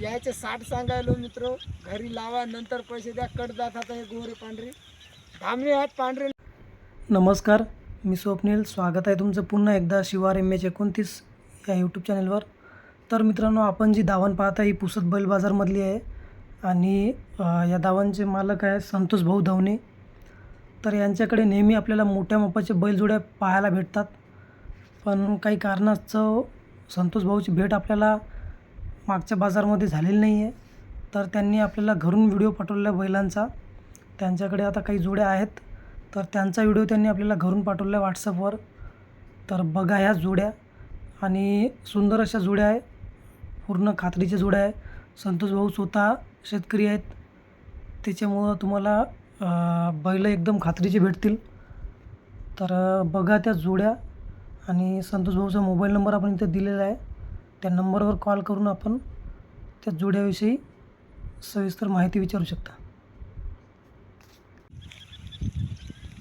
याचे साठ सांगायलो मित्र घरी लावा नंतर पैसे द्या कट जात आता हे गोरे पांढरे. धामणे आहेत पांढरे. नमस्कार मी स्वप्नील. स्वागत आहे तुमचं पुन्हा एकदा शिवार एम एच एकोणतीस या यूट्यूब चॅनलवर तर मित्रांनो आपण जी दावण पाहता ही पुसद बैल बाजारमधली आहे. आणि या दावांचे मालक आहे संतोष भाऊ धवणे तर यांच्याकडे नेहमी आपल्याला मोठ्या मापाचे बैलजोड्या पाहायला भेटतात. पण काही कारणास्तव संतोष भाऊची भेट आपल्याला मागच्या बाजारमध्ये झालेलं नाही आहे. तर त्यांनी आपल्याला घरून व्हिडिओ पाठवलेला बैलांचा. त्यांच्याकडे आता काही जोड्या आहेत. तर त्यांचा व्हिडिओ त्यांनी आपल्याला घरून पाठवला आहे व्हॉट्सअपवर. तर बघा ह्या जोड्या. आणि सुंदर अशा जोड्या आहे. पूर्ण खात्रीच्या जोड्या आहे. संतोष भाऊ स्वतः शेतकरी आहेत. त्याच्यामुळं तुम्हाला बैलं बैल एकदम खात्रीचे भेटतील. तर बघा त्या जोड्या. आणि संतोष भाऊचा मोबाईल नंबर आपण इथे दिलेला आहे. त्या नंबरवर कॉल करून आपण त्या जोड्याविषयी सविस्तर माहिती विचारू शकता.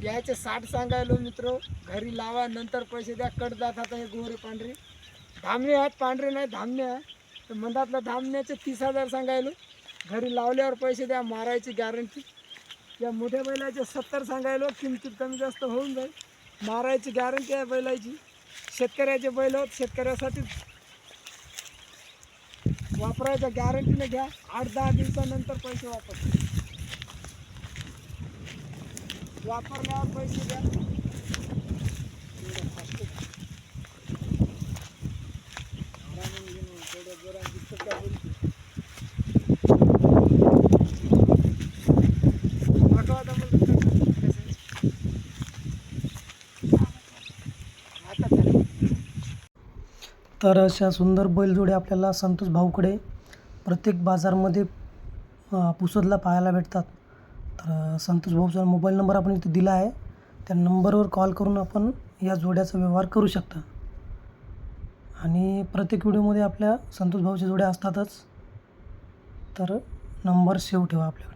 याचे साठ सांगायलो मित्र घरी लावा नंतर पैसे द्या कट हे गोरे पांढरे. धामणे आहेत पांढरे नाही धामणे आहे. तर मंदातलं धामण्याचे तीस हजार सांगायलो. घरी लावल्यावर पैसे द्या मारायची गॅरंटी या मोठ्या बैलाचे सत्तर सांगायलो किमतीत कमी जास्त होऊन जाईल. मारायची गॅरंटी आहे बैलाची. शेतकऱ्याचे बैल आहेत शेतकऱ्यासाठी वापरायचा गॅरंटीने घ्या. आठ दहा दिवसानंतर पैसे वापर. वापरल्यावर पैसे द्या. एवढं तर अशा सुंदर बैलजोड्या आपल्याला संतोष भाऊकडे प्रत्येक बाजारमध्ये पुसदला पाहायला भेटतात. तर संतोष भाऊचा मोबाईल नंबर आपण इथे दिला आहे. त्या नंबरवर कॉल करून आपण या जोड्याचा व्यवहार करू शकता. आणि प्रत्येक व्हिडिओमध्ये आपल्या संतोष भाऊच्या जोड्या असतातच. तर नंबर सेव्ह ठेवा आपल्याकडे.